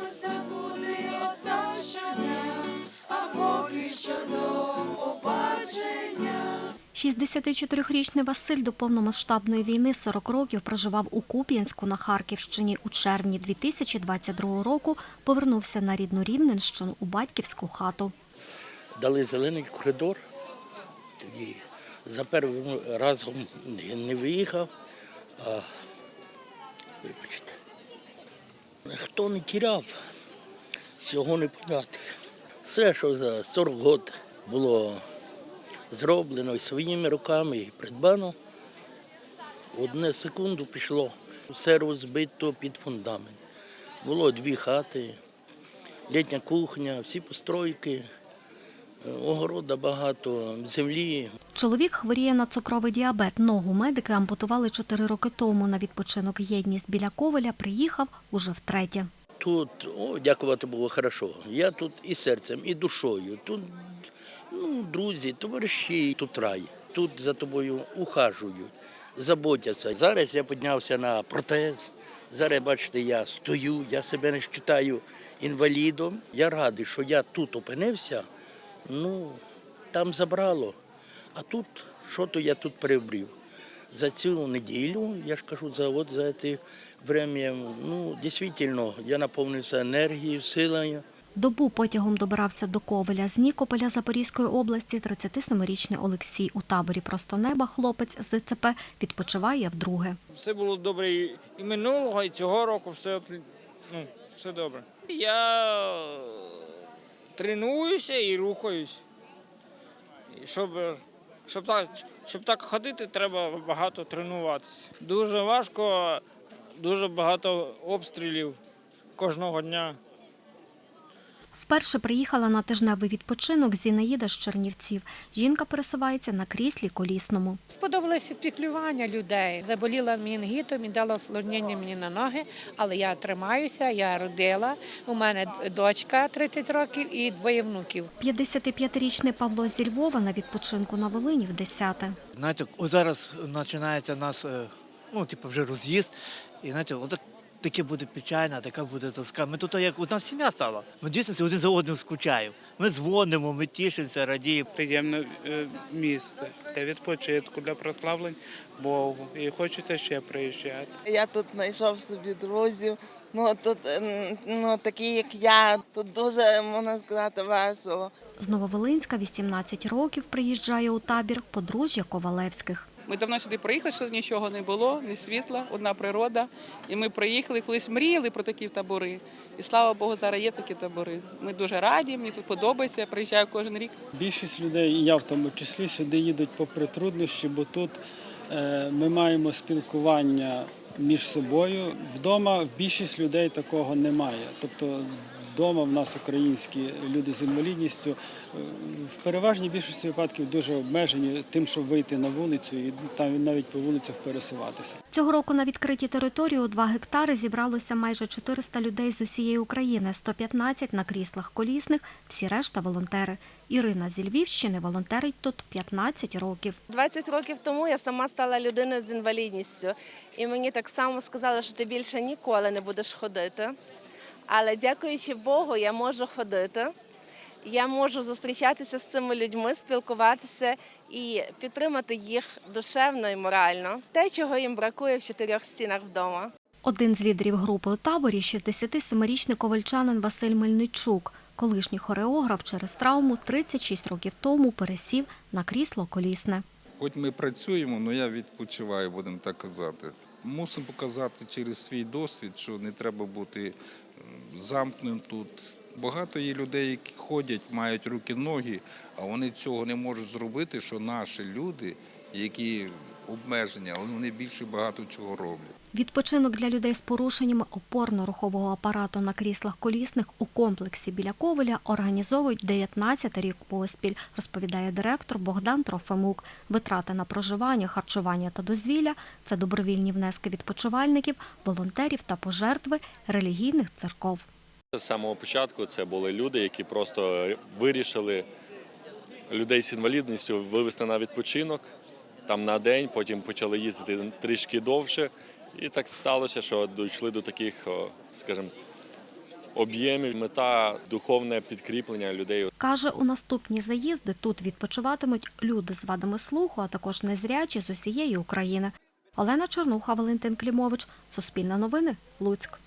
Прощалася буде одна щодня, а поки що до побачення. 64-річний Василь до повномасштабної війни 40 років проживав у Куп'янську на Харківщині. У червні 2022 року повернувся на рідну Рівненщину у батьківську хату. дали зелений коридор. Тоді за першим разом не виїхав, а вибачте. Хто не тіряв, цього не подати. Все, що за 40 років було зроблено своїми руками і придбано, одне секунду пішло. Все розбито під фундамент. Було дві хати, літня кухня, всі постройки. Огорода багато, землі. Чоловік хворіє на цукровий діабет. Ногу медики ампутували 4 роки тому. На відпочинок єдність біля Ковеля приїхав уже втретє. Тут, о, дякувати Богу, хорошо. Я тут і серцем, і душою. Тут ну, друзі, товариші, тут рай. Тут за тобою ухажують, заботяться. Зараз я піднявся на протез. Зараз, бачите, я стою, я себе не вважаю інвалідом. Я радий, що я тут опинився. Ну, там забрало. А тут, що то я тут приобрів? За цю неділю, я ж кажу, за, от, за це время, ну, дійсно, я наповнився енергією, силою. Добу потягом добирався до Ковеля з Нікополя Запорізької області 37-річний Олексій. У таборі просто неба хлопець з ДЦП відпочиває вдруге. Все було добре і і минулого, і цього року все, ну, все добре. Я тренуюся і рухаюсь. Щоб, щоб, так, щоб так ходити, треба багато тренуватися. Дуже важко, дуже багато обстрілів кожного дня. Вперше приїхала на тижневий відпочинок Зінаїда з Чернівців. Жінка пересувається на кріслі колісному. Сподобалося піклювання людей. Заболіла мінгітом і дала осложнення мені на ноги, але я тримаюся, я родила. У мене дочка 30 років і двоє внуків. 55-річний Павло зі Львова на відпочинку на Волині в 10-те. Знаєте, зараз починається у нас, е, ну, типу, вже роз'їзд, і знаєте, от таке буде печально, така буде тоска. Ми тут як одна сім'я стала. Ми дійсно один за одним скучаємо. Ми дзвонимо, ми тішимося, радіємо. приємне е, місце для відпочинку, для прославлень Богу. І хочеться ще приїжджати. Я тут знайшов собі друзів. Ну тут ем, ну такі, як я, тут дуже можна сказати весело. З Нововолинська 18 років приїжджає у табір подружжя Ковалевських. Ми давно сюди приїхали, що нічого не було, ні світла, одна природа. І ми приїхали, колись мріяли про такі табори. І слава Богу, зараз є такі табори. Ми дуже раді, мені тут подобається. Я приїжджаю кожен рік. Більшість людей, і я в тому числі, сюди їдуть попри труднощі, бо тут е, ми маємо спілкування між собою. Вдома більшість людей такого немає. Тобто вдома в нас українські люди з інвалідністю е, в переважній більшості випадків дуже обмежені тим, щоб вийти на вулицю і там навіть по вулицях пересуватися. Цього року на відкритій території у 2 гектари зібралося майже 400 людей з усієї України, 115 на кріслах колісних, всі решта волонтери. Ірина зі Львівщини волонтерить тут 15 років. 20 років тому я сама стала людиною з інвалідністю, і мені так само сказали, що ти більше ніколи не будеш ходити. Але дякуючи Богу, я можу ходити. Я можу зустрічатися з цими людьми, спілкуватися і підтримати їх душевно і морально. Те, чого їм бракує в чотирьох стінах вдома. Один з лідерів групи у таборі – 67-річний ковальчанин Василь Мельничук. Колишній хореограф через травму 36 років тому пересів на крісло колісне. Хоч ми працюємо, але я відпочиваю, будемо так казати. Мусимо показати через свій досвід, що не треба бути м, замкненим тут. Багато є людей, які ходять, мають руки, ноги, а вони цього не можуть зробити, що наші люди, які обмежені, але вони більше багато чого роблять. Відпочинок для людей з порушеннями опорно-рухового апарату на кріслах колісних у комплексі біля Ковеля організовують 19 рік поспіль, розповідає директор Богдан Трофимук. Витрати на проживання, харчування та дозвілля – це добровільні внески відпочивальників, волонтерів та пожертви релігійних церков. З самого початку це були люди, які просто вирішили людей з інвалідністю вивезти на відпочинок там на день, потім почали їздити трішки довше. І так сталося, що дійшли до таких, скажімо, об'ємів. Мета духовне підкріплення людей. Каже, у наступні заїзди тут відпочиватимуть люди з вадами слуху, а також незрячі з усієї України. Олена Чернуха, Валентин Клімович, Суспільне новини, Луцьк.